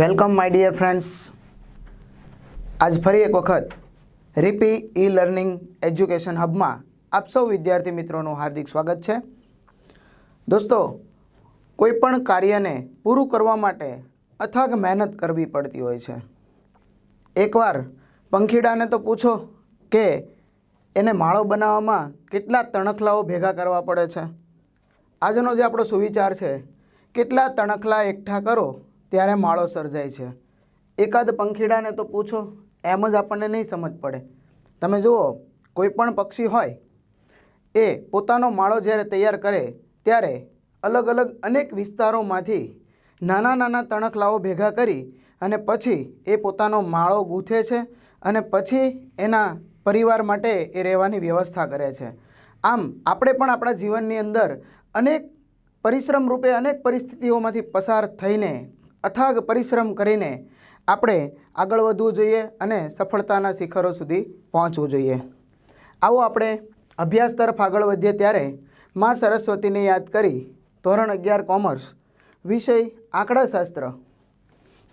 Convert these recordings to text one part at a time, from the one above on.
Welcome my dear friends આજ ફરી એક વખત રીપી ઈ લર્નિંગ એજ્યુકેશન હબમાં આપ સૌ વિદ્યાર્થી મિત્રોનું હાર્દિક સ્વાગત છે. દોસ્તો કોઈપણ કાર્યને પૂરું કરવા માટે અથાગ મહેનત કરવી પડતી હોય છે. એકવાર પંખીડાને તો પૂછો કે એને માળો બનાવવામાં કેટલા તણખલાઓ ભેગા કરવા પડે છે? આજનો જે આપણો સુવિચાર છે, કેટલા તણખલા એકઠા કરો ત્યારે માળો સર્જાય છે. એકાદ પંખીડાને તો પૂછો, એમ જ આપણને નહીં સમજ પડે. તમે જુઓ, કોઈ પણ પક્ષી હોય, એ પોતાનો માળો જ્યારે તૈયાર કરે, ત્યારે અલગ અલગ અનેક વિસ્તારોમાંથી નાના નાના તણખલાઓ ભેગા કરી અને પછી એ પોતાનો માળો ગૂંથે છે અને પછી એના પરિવાર માટે એ રહેવાની વ્યવસ્થા કરે છે. આમ, આપણે પણ આપણા જીવનની અંદર અનેક પરિશ્રમ રૂપે અનેક પરિસ્થિતિઓમાંથી પસાર થઈને અથાગ પરિશ્રમ કરીને આપણે આગળ વધવું જોઈએ અને સફળતાના શિખરો સુધી પહોંચવું જોઈએ. આવો આપણે અભ્યાસ તરફ આગળ વધીએ ત્યારે મા સરસ્વતીને યાદ કરી ધોરણ અગિયાર કોમર્સ, વિષય આંકડાશાસ્ત્ર,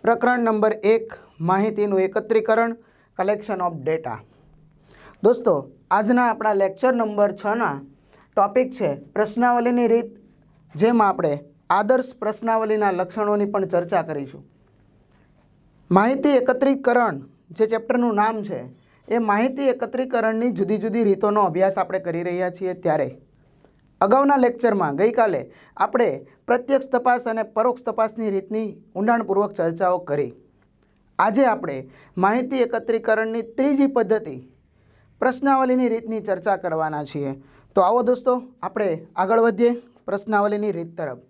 પ્રકરણ નંબર એક, માહિતીનું એકત્રીકરણ કલેક્શન ઓફ ડેટા દોસ્તો, આજના આપણા લેક્ચર નંબર છના ટોપિક છે પ્રશ્નાવલીની રીત, જેમાં આપણે આદર્શ પ્રશ્નાવલીના લક્ષણોની પણ ચર્ચા કરીશું. માહિતી એકત્રીકરણ જે ચેપ્ટરનું નામ છે, એ માહિતી એકત્રીકરણની જુદી જુદી રીતોનો અભ્યાસ આપણે કરી રહ્યા છીએ ત્યારે. અગાઉના લેક્ચરમાં ગઈકાલે આપણે પ્રત્યક્ષ તપાસ અને પરોક્ષ તપાસની રીતની ઊંડાણપૂર્વક ચર્ચાઓ કરી. આજે આપણે માહિતી એકત્રીકરણની ત્રીજી પદ્ધતિ, પ્રશ્નાવલીની રીતની ચર્ચા કરવાના છીએ. તો આવો દોસ્તો, આપણે આગળ વધીએ પ્રશ્નાવલીની રીત તરફ.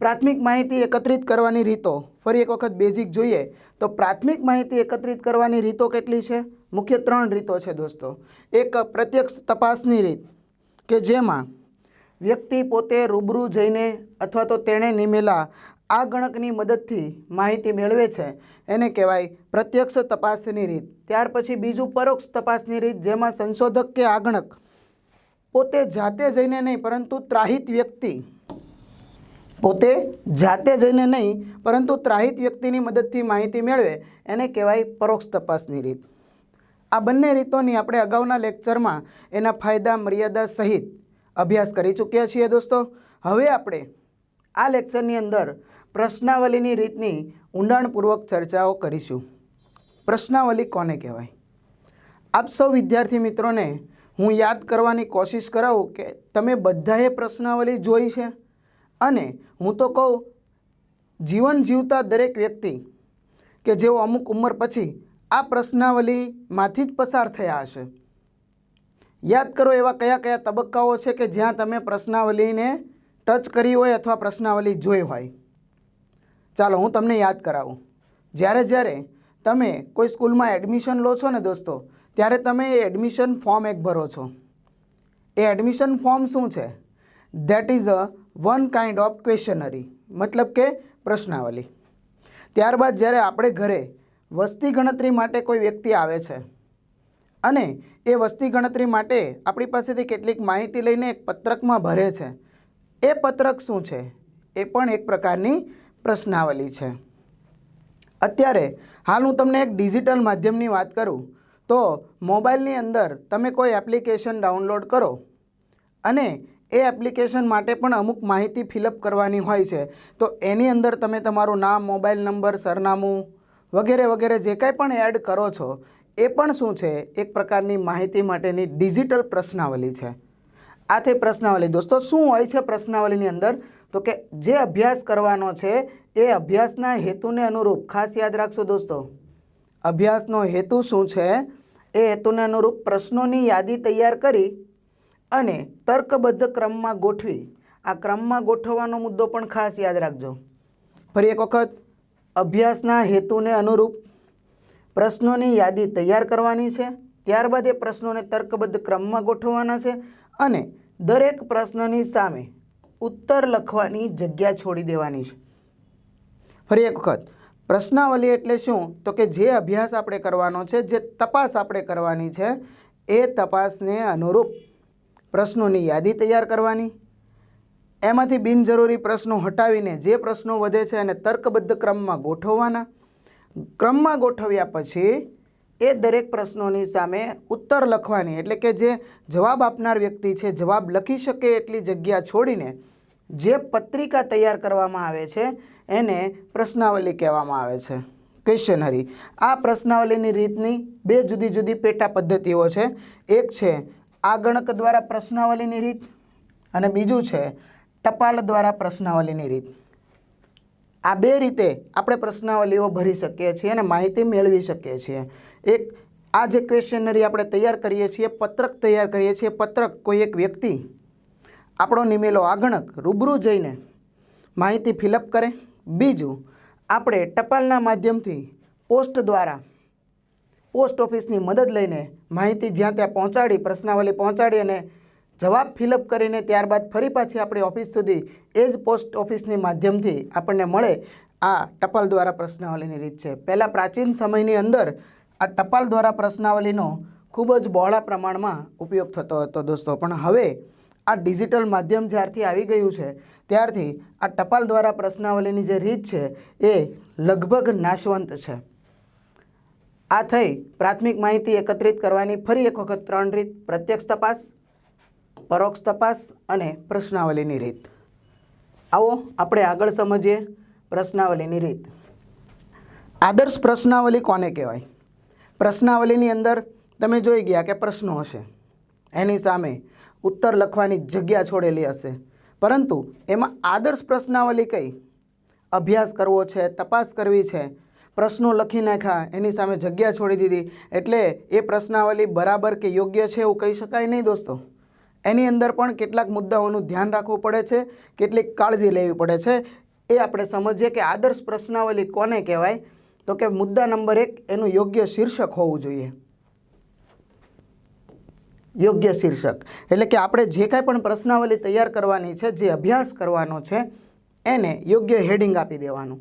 પ્રાથમિક માહિતી એકત્રિત કરવાની રીતો. ફરી એક વખત બેઝિક જોઈએ તો પ્રાથમિક માહિતી એકત્રિત કરવાની રીતો કેટલી છે? મુખ્ય ત્રણ રીતો છે દોસ્તો. એક પ્રત્યક્ષ તપાસની રીત કે જેમાં વ્યક્તિ પોતે રૂબરૂ જઈને અથવા તો તેણે નિમેલા આ ગણકની મદદથી માહિતી મેળવે છે. એને કહેવાય પ્રત્યક્ષ તપાસની રીત. ત્યાર પછી બીજું પરોક્ષ તપાસની રીત જેમાં સંશોધક કે આગણક પોતે જાતે જઈને નહીં, પરંતુ ત્રાહિત વ્યક્તિ પોતે જાતે જઈને નહીં, પરંતુ ત્રાહિત વ્યક્તિની મદદથી માહિતી મેળવે, એને કહેવાય પરોક્ષ તપાસની રીત. આ બંને રીતોની આપણે અગાઉના લેક્ચરમાં એના ફાયદા, મર્યાદા સહિત અભ્યાસ કરી ચૂક્યા છીએ દોસ્તો. હવે આપણે આ લેક્ચરની અંદર પ્રશ્નાવલીની રીતની ઊંડાણપૂર્વક ચર્ચાઓ કરીશું. પ્રશ્નાવલી કોને કહેવાય? આપ સૌ વિદ્યાર્થી મિત્રોને હું યાદ કરવાની કોશિશ કરાવું કે તમે બધાએ પ્રશ્નાવલી જોઈ છે? અને હું તો કહું, જીવન જીવતા દરેક વ્યક્તિ કે જેઓ અમુક ઉંમર પછી આ પ્રશ્નાવલીમાંથી જ પસાર થયા હશે. યાદ કરો એવા કયા કયા તબક્કાઓ છે કે જ્યાં તમે પ્રશ્નાવલીને ટચ કરી હોય અથવા પ્રશ્નાવલી જોઈ હોય. ચાલો, હું તમને યાદ કરાવું. જ્યારે જ્યારે તમે કોઈ સ્કૂલમાં એડમિશન લો છો ને દોસ્તો, ત્યારે તમે એ એડમિશન ફોર્મ એક ભરો છો. એ એડમિશન ફોર્મ શું છે? That is a one kind of questionnaire મતલબ કે પ્રશ્નાવલી. ત્યારબાદ જ્યારે આપણે ઘરે વસ્તી ગણતરી માટે કોઈ વ્યક્તિ આવે છે અને એ વસ્તી ગણતરી માટે આપણી પાસેથી કેટલીક માહિતી લઈને એક પત્રકમાં ભરે છે, એ પત્રક શું છે? એ પણ એક પ્રકારની પ્રશ્નાવલી છે. અત્યારે હાલ હું તમને એક ડિજિટલ માધ્યમની વાત કરું, તો મોબાઈલની અંદર તમે કોઈ એપ્લિકેશન ડાઉનલોડ કરો અને એ એપ્લિકેશન માટે પણ અમુક માહિતી ફિલઅપ કરવાની હોય છે. તો એની અંદર તમે તમારું નામ, મોબાઈલ નંબર, સરનામું વગેરે વગેરે જે કાંઈ પણ એડ કરો છો, એ પણ શું છે? એક પ્રકારની માહિતી માટેની ડિજિટલ પ્રશ્નાવલી છે. આ થઈ પ્રશ્નાવલી. દોસ્તો, શું હોય છે પ્રશ્નાવલીની અંદર? તો કે જે અભ્યાસ કરવાનો છે, એ અભ્યાસના હેતુને અનુરૂપ, ખાસ યાદ રાખશો દોસ્તો, અભ્યાસનો હેતુ શું છે? એ હેતુને અનુરૂપ પ્રશ્નોની યાદી તૈયાર કરી અને તર્કબદ્ધ ક્રમમાં ગોઠવી. આ ક્રમમાં ગોઠવવાનો મુદ્દો પણ ખાસ યાદ રાખજો. ફરી એક વખત, અભ્યાસના હેતુને અનુરૂપ પ્રશ્નોની યાદી તૈયાર કરવાની છે. ત્યારબાદ એ પ્રશ્નોને તર્કબદ્ધ ક્રમમાં ગોઠવવાના છે અને દરેક પ્રશ્નની સામે ઉત્તર લખવાની જગ્યા છોડી દેવાની છે. ફરી એક વખત, પ્રશ્નાવલી એટલે શું? તો કે જે અભ્યાસ આપણે કરવાનો છે, જે તપાસ આપણે કરવાની છે, એ તપાસને અનુરૂપ પ્રશ્નોની યાદી તૈયાર કરવાની. એમાંથી બિનજરૂરી પ્રશ્નો હટાવીને જે પ્રશ્નો વધે છે એને તર્કબદ્ધ ક્રમમાં ગોઠવવાના. ક્રમમાં ગોઠવ્યા પછી એ દરેક પ્રશ્નોની સામે ઉત્તર લખવાની. એટલે કે જે જવાબ આપનાર વ્યક્તિ છે, જવાબ લખી શકે એટલી જગ્યા છોડીને જે પત્રિકા તૈયાર કરવામાં આવે છે, એને પ્રશ્નાવલી કહેવામાં આવે છે. ક્વેશ્ચનરી. આ પ્રશ્નાવલીની રીતની બે જુદી જુદી પેટા પદ્ધતિઓ છે. એક છે આગણક દ્વારા પ્રશ્નાવલીની રીત અને બીજું છે ટપાલ દ્વારા પ્રશ્નાવલીની રીત. આ બે રીતે આપણે પ્રશ્નાવલીઓ ભરી શકીએ છીએ અને માહિતી મેળવી શકીએ છીએ. એક, આ જે ક્વેશ્ચનરી આપણે તૈયાર કરીએ છીએ, પત્રક તૈયાર કરીએ છીએ, પત્રક કોઈ એક વ્યક્તિ, આપણો નિમેલો આગણક રૂબરૂ જઈને માહિતી ફિલઅપ કરે. બીજું, આપણે ટપાલના માધ્યમથી પોસ્ટ દ્વારા પોસ્ટ ઓફિસની મદદ લઈને માહિતી જ્યાં ત્યાં પહોંચાડી, પ્રશ્નાવલી પહોંચાડી અને જવાબ ફિલઅપ કરીને ત્યારબાદ ફરી પાછી આપણી ઓફિસ સુધી એ જ પોસ્ટ ઓફિસની માધ્યમથી આપણને મળે આ ટપાલ દ્વારા પ્રશ્નાવલીની રીત છે. પહેલાં પ્રાચીન સમયની અંદર આ ટપાલ દ્વારા પ્રશ્નાવલીનો ખૂબ જ બહોળા પ્રમાણમાં ઉપયોગ થતો હતો દોસ્તો. પણ હવે આ ડિજિટલ માધ્યમ જ્યારથી આવી ગયું છે, ત્યારથી આ ટપાલ દ્વારા પ્રશ્નાવલીની જે રીત છે એ લગભગ નાશવંત છે. આ થઈ પ્રાથમિક માહિતી એકત્રિત કરવાની ફરી એક વખત ત્રણ રીત, પ્રત્યક્ષ તપાસ, પરોક્ષ તપાસ અને પ્રશ્નાવલીની રીત. આવો આપણે આગળ સમજીએ પ્રશ્નાવલીની રીત. આદર્શ પ્રશ્નાવલી કોને કહેવાય? પ્રશ્નાવલીની અંદર તમે જોઈ ગયા કે પ્રશ્નો હશે. એની સામે ઉત્તર લખવાની જગ્યા છોડેલી હશે. પરંતુ એમાં આદર્શ પ્રશ્નાવલી કઈ? અભ્યાસ કરવો છે, તપાસ કરવી છે પ્રશ્નો લખી નાખ્યા, એની સામે જગ્યા છોડી દીધી. એટલે એ પ્રશ્નાવલી બરાબર કે યોગ્ય છે એવું કહી શકાય નહીં દોસ્તો. એની અંદર પણ કેટલાક મુદ્દાઓનું ધ્યાન રાખવું પડે છે, કેટલીક કાળજી લેવી પડે છે. એ આપણે સમજીએ કે આદર્શ પ્રશ્નાવલી કોને કહેવાય? તો કે મુદ્દા નંબર એક, એનું યોગ્ય શીર્ષક હોવું જોઈએ. યોગ્ય શીર્ષક. એટલે કે આપણે જે કાંઈ પણ પ્રશ્નાવલી તૈયાર કરવાની છે, જે અભ્યાસ કરવાનો છે, એને યોગ્ય હેડિંગ આપી દેવાનું.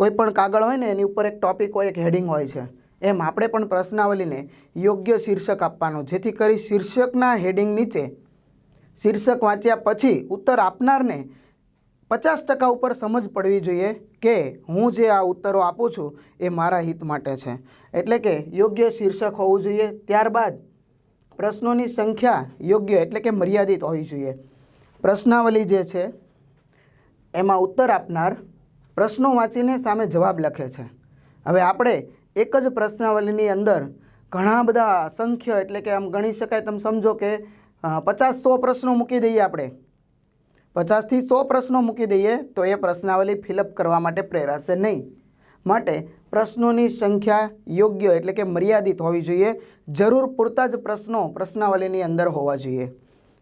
કોઈ પણ કાગળ હોય ને, એની ઉપર એક ટોપિક હોય, એક હેડિંગ હોય છે. એમ આપણે પણ પ્રશ્નાવલીને યોગ્ય શીર્ષક આપવાનું. જેથી કરી શીર્ષકના હેડિંગ નીચે શીર્ષક વાંચ્યા પછી ઉત્તર આપનારને પચાસ ટકા ઉપર સમજ પડવી જોઈએ કે હું જે આ ઉત્તરો આપું છું એ મારા હિત માટે છે. એટલે કે યોગ્ય શીર્ષક હોવું જોઈએ. ત્યારબાદ પ્રશ્નોની સંખ્યા યોગ્ય એટલે કે મર્યાદિત હોવી જોઈએ. પ્રશ્નાવલી જે છે, એમાં ઉત્તર આપનાર પ્રશ્નો વાંચીને સામે જવાબ લખે છે. હવે આપણે એક જ પ્રશ્નાવલીની અંદર ઘણા બધા અસંખ્ય એટલે કે આમ ગણી શકાય તમે સમજો કે પચાસ સો પ્રશ્નો મૂકી દઈએ આપણે. પચાસથી સો પ્રશ્નો મૂકી દઈએ તો એ પ્રશ્નાવલી ફિલઅપ કરવા માટે પ્રેરાશે નહીં. માટે પ્રશ્નોની સંખ્યા યોગ્ય એટલે કે મર્યાદિત હોવી જોઈએ. જરૂર પૂરતા જ પ્રશ્નો પ્રશ્નાવલીની અંદર હોવા જોઈએ.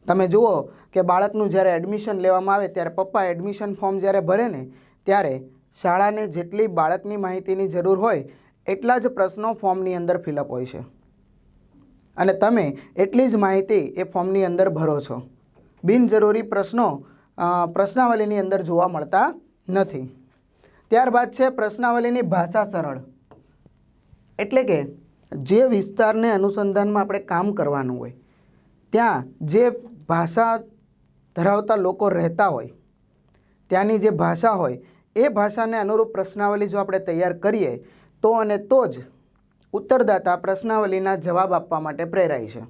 તમે જુઓ કે બાળકનું જ્યારે એડમિશન લેવામાં આવે ત્યારે પપ્પા એડમિશન ફોર્મ જ્યારે ભરે ને ત્યારે શાળાને જેટલી બાળકની માહિતીની જરૂર હોય, એટલા જ પ્રશ્નો ફોર્મની અંદર ફિલઅપ હોય છે. અને તમે એટલી જ માહિતી એ ફોર્મની અંદર ભરો છો. બિનજરૂરી પ્રશ્નો પ્રશ્નાવલીની અંદર જોવા મળતા નથી. ત્યારબાદ છે પ્રશ્નાવલીની ભાષા સરળ. એટલે કે જે વિસ્તારને અનુસંધાનમાં આપણે કામ કરવાનું હોય, ત્યાં જે ભાષા ધરાવતા લોકો રહેતા હોય, ત્યાંની જે ભાષા હોય એ ભાષાને અનુરૂપ પ્રશ્નાવલી જો આપણે તૈયાર કરીએ, તો અને તો જ ઉત્તરદાતા પ્રશ્નાવલીના જવાબ આપવા માટે પ્રેરાય છે.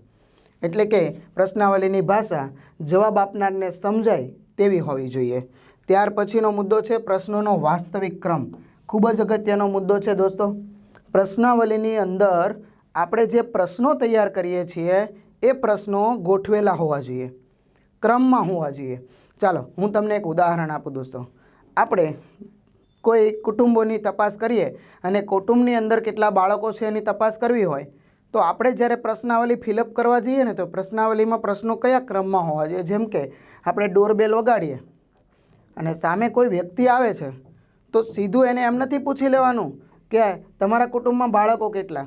એટલે કે પ્રશ્નાવલીની ભાષા જવાબ આપનારને સમજાય તેવી હોવી જોઈએ. ત્યાર પછીનો મુદ્દો છે પ્રશ્નોનો વાસ્તવિક ક્રમ. ખૂબ જ અગત્યનો મુદ્દો છે દોસ્તો. પ્રશ્નાવલીની અંદર આપણે જે પ્રશ્નો તૈયાર કરીએ છીએ, એ પ્રશ્નો ગોઠવેલા હોવા જોઈએ. ક્રમમાં હોવા જોઈએ. ચાલો, હું તમને એક ઉદાહરણ આપું દોસ્તો. આપણે કોઈ કુટુંબોની તપાસ કરીએ અને કુટુંબની અંદર કેટલા બાળકો છે એની તપાસ કરવી હોય, તો આપણે જ્યારે પ્રશ્નાવલી ફિલઅપ કરવા જઈએ ને, તો પ્રશ્નાવલીમાં પ્રશ્નો કયા ક્રમમાં હોવા જોઈએ? જેમ કે આપણે ડોરબેલ વગાડીએ અને સામે કોઈ વ્યક્તિ આવે છે, તો સીધું એને એમ નથી પૂછી લેવાનું કે તમારા કુટુંબમાં બાળકો કેટલા?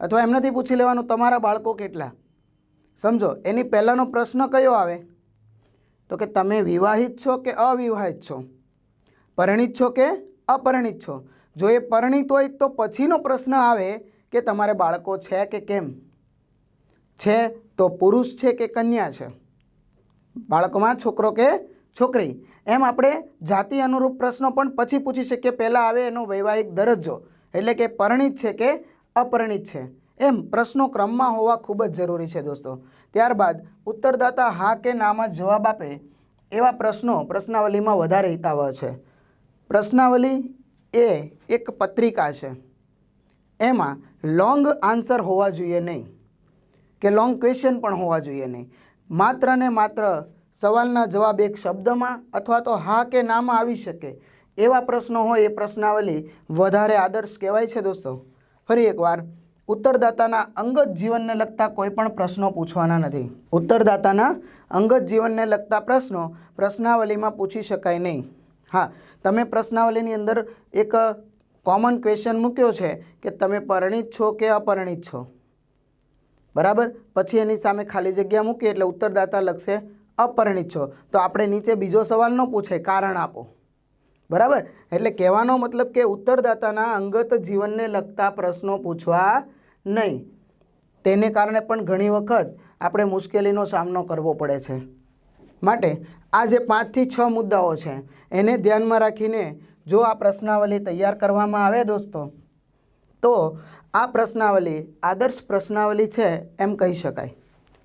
અથવા એમ નથી પૂછી લેવાનું તમારા બાળકો કેટલા? સમજો, એની પહેલાંનો પ્રશ્ન કયો આવે? તો કે તમે વિવાહિત છો કે અવિવાહિત છો? પરિણિત છો કે અપરિણિત છો? જો એ પરણિત હોય તો પછીનો પ્રશ્ન આવે કે તમારે બાળકો છે કે કેમ? છે તો પુરુષ છે કે કન્યા છે? બાળકોમાં છોકરો કે છોકરી? એમ આપણે જાતિ અનુરૂપ પ્રશ્નો પણ પછી પૂછી શકીએ. પહેલાં આવે એનો વૈવાહિક દરજ્જો. એટલે કે પરિણિત છે કે અપરિણિત છે? એમ પ્રશ્નો ક્રમમાં હોવા ખૂબ જ જરૂરી છે દોસ્તો. ત્યારબાદ ઉત્તરદાતા હા કે નામાં જવાબ આપે એવા પ્રશ્નો પ્રશ્નાવલીમાં વધારે હિતાવહ છે. પ્રશ્નાવલી એ એક પત્રિકા છે. એમાં લોંગ આન્સર હોવા જોઈએ નહીં કે લોંગ ક્વેશ્ચન પણ હોવા જોઈએ નહીં. માત્ર ને માત્ર સવાલના જવાબ એક શબ્દમાં અથવા તો હા કે નામાં આવી શકે એવા પ્રશ્નો હોય એ પ્રશ્નાવલી વધારે આદર્શ કહેવાય છે દોસ્તો. ફરી એકવાર, ઉત્તરદાતાના અંગત જીવનને લગતા કોઈ પણ પ્રશ્નો પૂછવાના નથી. ઉત્તરદાતાના અંગત જીવનને લગતા પ્રશ્નો પ્રશ્નાવલીમાં પૂછી શકાય નહીં. હા, તમે પ્રશ્નાવલીની અંદર એક કોમન ક્વેશ્ચન મૂક્યો છે કે તમે પરિણિત છો કે અપરિણિત છો? બરાબર? પછી એની સામે ખાલી જગ્યા મૂકી એટલે ઉત્તરદાતા લખશે અપરિણિત છો. તો આપણે નીચે બીજો સવાલ ન પૂછે કારણ આપો. બરાબર? એટલે કહેવાનો મતલબ કે ઉત્તરદાતાના અંગત જીવનને લગતા પ્રશ્નો પૂછવા નહીં. તેને કારણે પણ ઘણી વખત આપણે મુશ્કેલીનો સામનો કરવો પડે છે. માટે આ જે પાંચથી છ મુદ્દાઓ છે, એને ધ્યાનમાં રાખીને જો આ પ્રશ્નાવલી તૈયાર કરવામાં આવે દોસ્તો, તો આ પ્રશ્નાવલી, આદર્શ પ્રશ્નાવલી છે એમ કહી શકાય.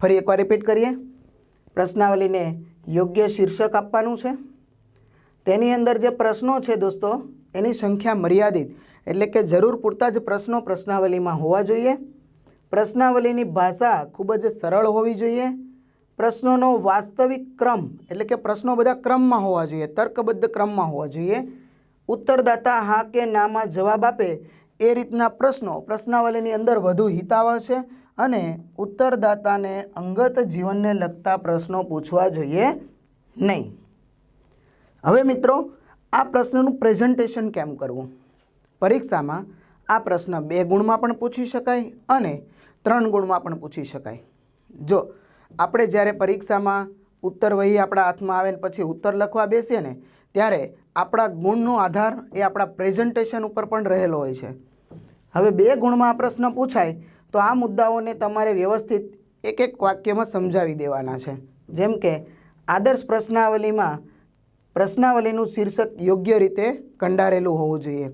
ફરી એકવાર રિપીટ કરીએ. પ્રશ્નાવલીને યોગ્ય શીર્ષક આપવાનું છે. તેની અંદર જે પ્રશ્નો છે દોસ્તો, એની સંખ્યા મર્યાદિત, એટલે કે જરૂર પૂરતા જ પ્રશ્નો પ્રશ્નાવલીમાં હોવા જોઈએ. પ્રશ્નાવલીની ભાષા ખૂબ જ સરળ હોવી જોઈએ. પ્રશ્નોનો વાસ્તવિક ક્રમ, એટલે કે પ્રશ્નો બધા ક્રમમાં હોવા જોઈએ, તર્કબદ્ધ ક્રમમાં હોવા જોઈએ. ઉત્તરદાતા હા કે નામાં જવાબ આપે એ રીતના પ્રશ્નો પ્રશ્નાવલીની અંદર વધુ હિતાવહ છે અને ઉત્તરદાતાને અંગત જીવનને લગતા પ્રશ્નો પૂછવા જોઈએ નહીં. હવે મિત્રો, આ પ્રશ્નનું પ્રેઝન્ટેશન કેમ કરવું? પરીક્ષામાં આ પ્રશ્ન બે ગુણમાં પણ પૂછી શકાય અને ત્રણ ગુણમાં પણ પૂછી શકાય. જો આપણે જ્યારે પરીક્ષામાં ઉત્તર વહી આપણા હાથમાં આવે ને પછી ઉત્તર લખવા બેસીએ ને, ત્યારે આપણા ગુણનો આધાર એ આપણા પ્રેઝન્ટેશન ઉપર પણ રહેલો હોય છે. હવે બે ગુણમાં આ પ્રશ્ન પૂછાય, તો આ મુદ્દાઓને તમારે વ્યવસ્થિત એક એક વાક્યમાં સમજાવી દેવાના છે. જેમ કે, આદર્શ પ્રશ્નાવલીમાં પ્રશ્નાવલીનું શીર્ષક યોગ્ય રીતે કંડારેલું હોવું જોઈએ.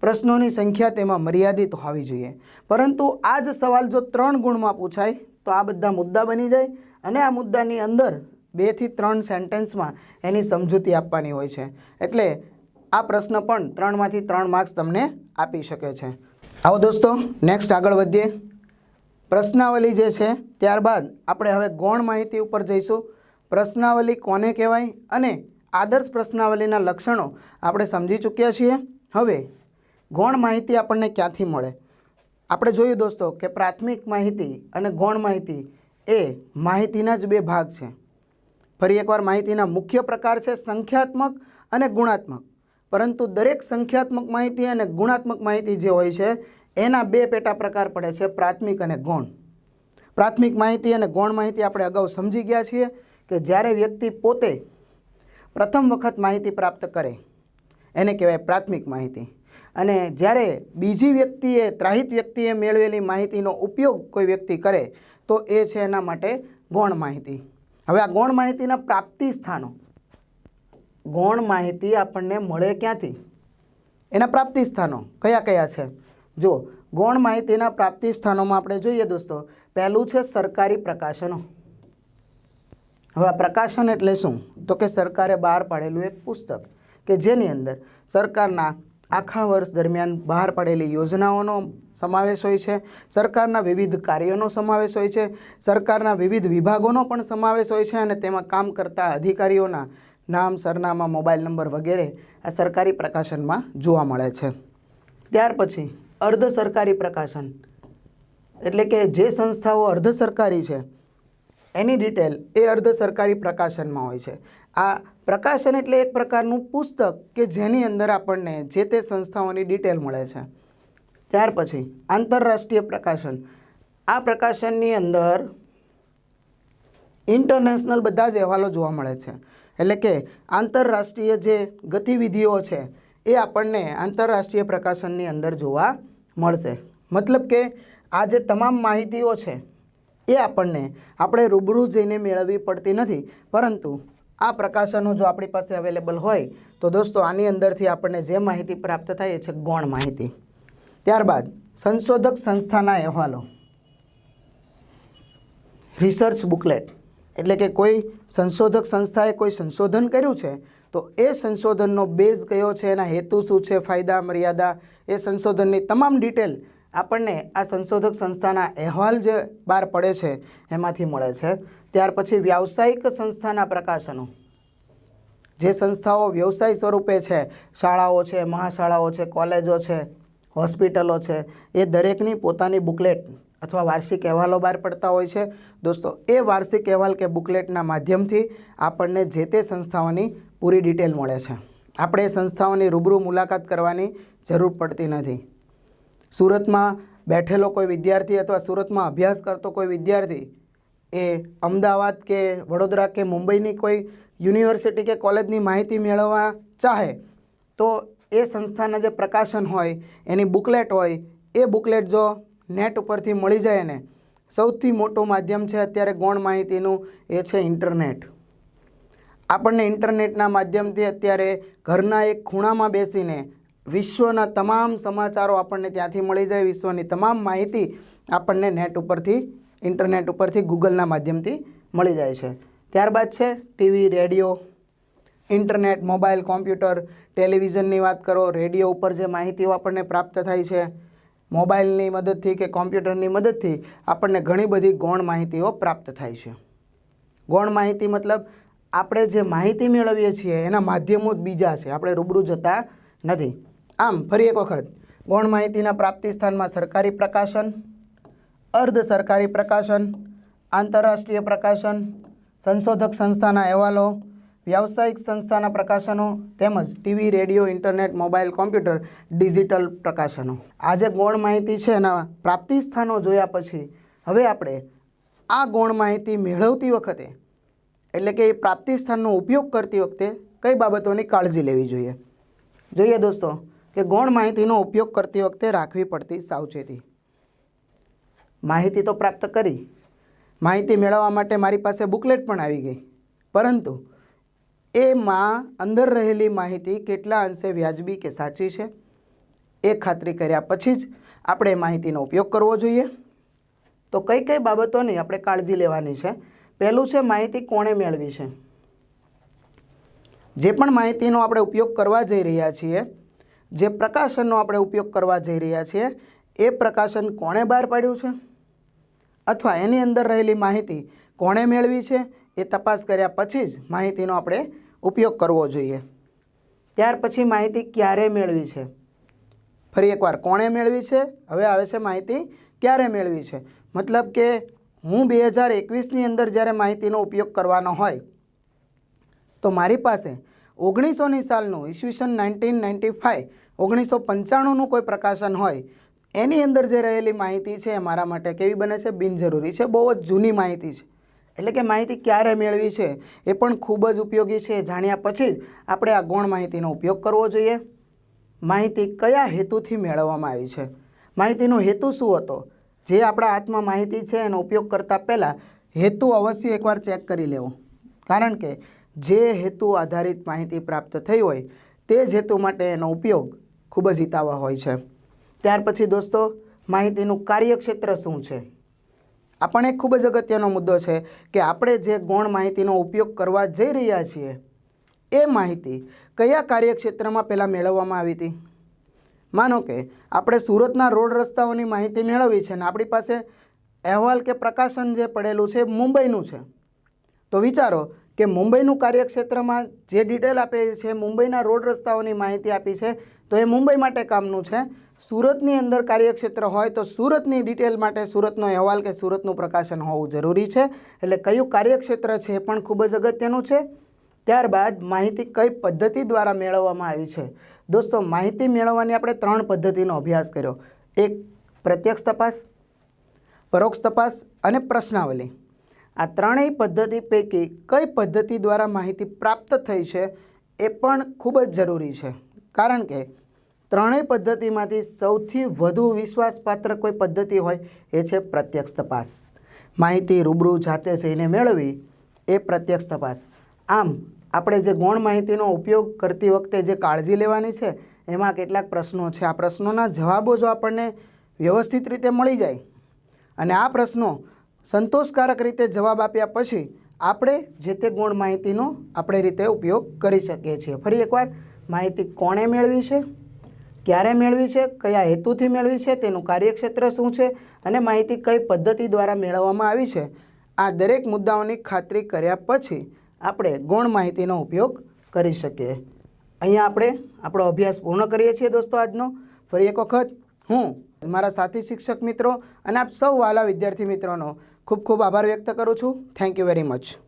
પ્રશ્નોની સંખ્યા તેમાં મર્યાદિત હોવી જોઈએ. પરંતુ આ જ સવાલ જો ત્રણ ગુણમાં પૂછાય તો આ બધા મુદ્દા બની જાય અને આ મુદ્દાની અંદર બેથી ત્રણ સેન્ટેન્સમાં એની સમજૂતી આપવાની હોય છે. એટલે આ પ્રશ્ન પણ ત્રણમાંથી ત્રણ માર્ક્સ તમને આપી શકે છે. આવો દોસ્તો નેક્સ્ટ આગળ વધીએ. પ્રશ્નાવલી જે છે, ત્યારબાદ આપણે હવે ગૌણ માહિતી ઉપર જઈશું. પ્રશ્નાવલી કોને કહેવાય અને આદર્શ પ્રશ્નાવલીના લક્ષણો આપણે સમજી ચૂક્યા છીએ. હવે ગૌણ માહિતી આપણને ક્યાંથી મળે? આપણે જોયું દોસ્તો કે પ્રાથમિક માહિતી અને ગૌણ માહિતી એ માહિતીના જ બે ભાગ છે. ફરી એકવાર માહિતીના મુખ્ય પ્રકાર છે સંખ્યાત્મક અને ગુણાત્મક. પરંતુ દરેક સંખ્યાત્મક માહિતી અને ગુણાત્મક માહિતી જે હોય છે, એના બે પેટા પ્રકાર પડે છે, પ્રાથમિક અને ગૌણ. પ્રાથમિક માહિતી અને ગૌણ માહિતી આપણે અગાઉ સમજી ગયા છીએ કે જ્યારે વ્યક્તિ પોતે પ્રથમ વખત માહિતી પ્રાપ્ત કરે, એને કહેવાય પ્રાથમિક માહિતી. અને જ્યારે બીજી વ્યક્તિએ, ત્રાહિત વ્યક્તિએ મેળવેલી માહિતીનો ઉપયોગ કોઈ વ્યક્તિ કરે, તો એ છે એના માટે ગૌણ માહિતી. હવે આ ગૌણ માહિતીના પ્રાપ્તિ સ્થાનો. ગૌણ માહિતી આપણને મળે ક્યાંથી? એના પ્રાપ્તિ સ્થાનો. કયા કયા છે? જો, ગૌણ માહિતીના પ્રાપ્તિ સ્થાનોમાં આપણે જોઈએ દોસ્તો, પહેલું છે સરકારી પ્રકાશનો. હવે આ પ્રકાશન એટલે શું? તો કે સરકારે બહાર પાડેલું એક પુસ્તક કે જેની અંદર સરકારના આખા વર્ષ દરમિયાન બહાર પાડેલી યોજનાઓનો સમાવેશ હોય છે. સરકારના વિવિધ કાર્યોનો સમાવેશ હોય છે. સરકારના વિવિધ વિભાગોનો પણ સમાવેશ હોય છે અને તેમાં કામ કરતા અધિકારીઓના નામ, સરનામા, મોબાઈલ નંબર વગેરે આ સરકારી પ્રકાશનમાં જોવા મળે છે. ત્યાર પછી અર્ધ સરકારી પ્રકાશન, એટલે કે જે સંસ્થાઓ અર્ધ સરકારી છે, એની ડિટેલ એ અર્ધ સરકારી પ્રકાશનમાં હોય છે. આ પ્રકાશન એટલે એક પ્રકારનું પુસ્તક કે જેની અંદર આપણને જે તે સંસ્થાઓની ડિટેલ મળે છે. ત્યાર પછી આંતરરાષ્ટ્રીય પ્રકાશન. આ પ્રકાશનની અંદર ઇન્ટરનેશનલ બધા જ અહેવાલો જોવા મળે છે. એટલે કે આંતરરાષ્ટ્રીય જે ગતિવિધિઓ છે એ આપણને આંતરરાષ્ટ્રીય પ્રકાશનની અંદર જોવા મળશે. મતલબ કે આ જે તમામ માહિતીઓ છે એ આપણને, આપણે રૂબરૂ જઈને મેળવવી પડતી નથી. પરંતુ આ પ્રકાશનો જો આપણી પાસે અવેલેબલ હોય, તો દોસ્તો આની અંદરથી આપણને જે માહિતી પ્રાપ્ત થાય એ છે ગૌણ માહિતી. ત્યારબાદ સંશોધક સંસ્થાના અહેવાલો. રિસર્ચ બુકલેટ એટલે કે કોઈ સંશોધક સંસ્થાએ કોઈ સંશોધન કર્યું છે, તો એ સંશોધનનો બેઝ કયો છે, એના હેતુ શું છે, ફાયદા, મર્યાદા, એ સંશોધનની તમામ ડિટેલ આપણને આ સંશોધક સંસ્થાના અહેવાલ જે બહાર પડે છે, એમાંથી મળે છે. ત્યાર પછી વ્યાવસાયિક સંસ્થાના પ્રકાશનો. જે સંસ્થાઓ વ્યવસાય સ્વરૂપે છે, શાળાઓ છે, મહાશાળાઓ છે, કોલેજો છે, હોસ્પિટલો છે, એ દરેકની પોતાની બુકલેટ અથવા વાર્ષિક અહેવાલો બહાર પડતા હોય છે. દોસ્તો, એ વાર્ષિક અહેવાલ કે બુકલેટના માધ્યમથી આપણને જે તે સંસ્થાઓની પૂરી ડિટેલ મળે છે. આપણે સંસ્થાઓની રૂબરૂ મુલાકાત કરવાની જરૂર પડતી નથી. સુરતમાં બેઠેલો કોઈ વિદ્યાર્થી અથવા સુરતમાં અભ્યાસ કરતો કોઈ વિદ્યાર્થી એ અમદાવાદ કે વડોદરા કે મુંબઈની કોઈ યુનિવર્સિટી કે કોલેજની માહિતી મેળવવા ચાહે, તો એ સંસ્થાના જે પ્રકાશન હોય, એની બુકલેટ હોય, એ બુકલેટ જો નેટ ઉપરથી મળી જાય ને, સૌથી મોટું માધ્યમ છે અત્યારે ગૌણ માહિતીનું એ છે ઇન્ટરનેટ. આપણને ઇન્ટરનેટના માધ્યમથી અત્યારે ઘરના એક ખૂણામાં બેસીને વિશ્વના તમામ સમાચારો આપણને ત્યાંથી મળી જાય, વિશ્વની તમામ માહિતી આપણને નેટ ઉપરથી ઇન્ટરનેટ ઉપરથી ગૂગલના માધ્યમથી મળી જાય છે. ત્યારબાદ છે TV, radio, internet, mobile, computer, ટેલિવિઝનની વાત કરો, રેડિયો ઉપર જે માહિતીઓ આપણને પ્રાપ્ત થાય છે, મોબાઈલની મદદથી કે કોમ્પ્યુટરની મદદથી આપણને ઘણી બધી ગૌણ માહિતીઓ પ્રાપ્ત થાય છે. ગૌણ માહિતી મતલબ આપણે જે માહિતી મેળવીએ છીએ એના માધ્યમો જ બીજા છે, આપણે રૂબરૂ જતા નથી. આમ, ફરી એક વખત, ગૌણ માહિતીના પ્રાપ્તિ સ્થાનમાં સરકારી પ્રકાશન અર્ધ સરકારી પ્રકાશન, આંતરરાષ્ટ્રીય પ્રકાશન, સંશોધક સંસ્થાના અહેવાલો, વ્યાવસાયિક સંસ્થાના પ્રકાશનો તેમજ TV, radio, internet, mobile, computer, digital પ્રકાશનો. આ જે ગૌણ માહિતી છે એના પ્રાપ્તિ સ્થાનો જોયા પછી હવે આપણે આ ગૌણ માહિતી મેળવતી વખતે, એટલે કે એ પ્રાપ્તિ સ્થાનનો ઉપયોગ કરતી વખતે કઈ બાબતોની કાળજી લેવી જોઈએ? જોઈએ દોસ્તો કે ગૌણ માહિતીનો ઉપયોગ કરતી વખતે રાખવી પડતી સાવચેતી. માહિતી તો પ્રાપ્ત કરી. માહિતી મેળવવા માટે મારી પાસે બુકલેટ પણ આવી ગઈ. પરંતુ એમાં અંદર રહેલી માહિતી કેટલા અંશે વ્યાજબી કે સાચી છે એ ખાતરી કર્યા પછી જ આપણે માહિતીનો ઉપયોગ કરવો જોઈએ. તો કઈ કઈ બાબતોની આપણે કાળજી લેવાની છે? પહેલું છે માહિતી કોણે મેળવી છે? જે પણ માહિતીનો આપણે ઉપયોગ કરવા જઈ રહ્યા છીએ, જે પ્રકાશનનો આપણે ઉપયોગ કરવા જઈ રહ્યા છીએ, એ પ્રકાશન કોણે બહાર પાડ્યું છે? અથવા એની અંદર રહેલી માહિતી કોણે મેળવી છે, એ તપાસ કર્યા પછી જ માહિતીનો આપણે ઉપયોગ કરવો જોઈએ. ત્યાર પછી માહિતી ક્યારે મેળવી છે? ફરી એકવાર, કોણે મેળવી છે? હવે આવે છે માહિતી, ક્યારે મેળવી છે? મતલબ કે હું બે હજાર એકવીસની અંદર જ્યારે માહિતીનો ઉપયોગ કરવાનો હોય, તો મારી પાસે ઓગણીસોની સાલનું, ઈસવીસન નાઇન્ટીન નાઇન્ટી ફાઇવ ઓગણીસો પંચાણુંનું કોઈ પ્રકાશન હોય એની અંદર જે રહેલી માહિતી છે એ મારા માટે કેવી બને છે? બિનજરૂરી છે. બહુ જ જૂની માહિતી છે. એટલે કે માહિતી ક્યારે મેળવી છે એ પણ ખૂબ જ ઉપયોગી છે. જાણ્યા પછી જ આપણે આ ગૌણ માહિતીનો ઉપયોગ કરવો જોઈએ. માહિતી કયા હેતુથી મેળવવામાં આવી છે? માહિતીનો હેતુ શું હતો? જે આપણા હાથમાં માહિતી છે એનો ઉપયોગ કરતાં પહેલાં હેતુ અવશ્ય એકવાર ચેક કરી લેવો. કારણ કે જે હેતુ આધારિત માહિતી પ્રાપ્ત થઈ હોય તે જ હેતુ માટે એનો ઉપયોગ ખૂબ જ હિતાવહ હોય છે. ત્યાર પછી દોસ્તો, માહિતીનું કાર્યક્ષેત્ર શું છે? આ પણ એક ખૂબ જ અગત્યનો મુદ્દો છે કે આપણે જે ગૌણ માહિતીનો ઉપયોગ કરવા જઈ રહ્યા છીએ, એ માહિતી કયા કાર્યક્ષેત્રમાં પહેલાં મેળવવામાં આવી હતી? માનો કે આપણે સુરતના રોડ રસ્તાઓની માહિતી મેળવી છે ને આપણી પાસે અહેવાલ કે પ્રકાશન જે પડેલું છે મુંબઈનું છે. તો વિચારો કે મુંબઈનું કાર્યક્ષેત્રમાં જે ડિટેલ આપે છે, મુંબઈના રોડ રસ્તાઓની માહિતી આપી છે, તો એ મુંબઈ માટે કામનું છે. સુરતની અંદર કાર્યક્ષેત્ર હોય તો સુરતની ડિટેલ માટે સુરતનો અહેવાલ કે સુરતનું પ્રકાશન હોવું જરૂરી છે. એટલે કયું કાર્યક્ષેત્ર છે એ પણ ખૂબ જ અગત્યનું છે. ત્યારબાદ માહિતી કઈ પદ્ધતિ દ્વારા મેળવવામાં આવી છે? દોસ્તો, માહિતી મેળવવાની આપણે ત્રણ પદ્ધતિનો અભ્યાસ કર્યો. એક, પ્રત્યક્ષ તપાસ, પરોક્ષ તપાસ અને પ્રશ્નાવલી. આ ત્રણેય પદ્ધતિ પૈકી કઈ પદ્ધતિ દ્વારા માહિતી પ્રાપ્ત થઈ છે એ પણ ખૂબ જ જરૂરી છે. કારણ કે ત્રણેય પદ્ધતિમાંથી સૌથી વધુ વિશ્વાસપાત્ર કોઈ પદ્ધતિ હોય એ છે પ્રત્યક્ષ તપાસ. માહિતી રૂબરૂ જાતે જઈને મેળવી એ પ્રત્યક્ષ તપાસ. આમ, આપણે જે ગૌણ માહિતીનો ઉપયોગ કરતી વખતે જે કાળજી લેવાની છે, એમાં કેટલાક પ્રશ્નો છે. આ પ્રશ્નોના જવાબો જો આપણને વ્યવસ્થિત રીતે મળી જાય અને આ પ્રશ્નો સંતોષકારક રીતે જવાબ આપ્યા પછી આપણે જે તે ગુણ માહિતીનો આપણે રીતે ઉપયોગ કરી શકીએ છીએ. ફરી એકવાર માહિતી કોણે મેળવી છે? ક્યારે મેળવી છે, કયા હેતુથી મેળવી છે, તેનું કાર્યક્ષેત્ર શું છે અને માહિતી કઈ પદ્ધતિ દ્વારા મેળવવામાં આવી છે, આ દરેક મુદ્દાઓની ખાતરી કર્યા પછી આપણે ગૌણ માહિતીનો ઉપયોગ કરી શકીએ. અહીંયા આપણે આપણો અભ્યાસ પૂર્ણ કરીએ છીએ દોસ્તો આજનો. ફરી એક વખત હું, મારા સાથી શિક્ષક મિત્રો અને આપ સૌ વાલા વિદ્યાર્થી મિત્રોનો ખૂબ ખૂબ આભાર વ્યક્ત કરું છું. Thank you very much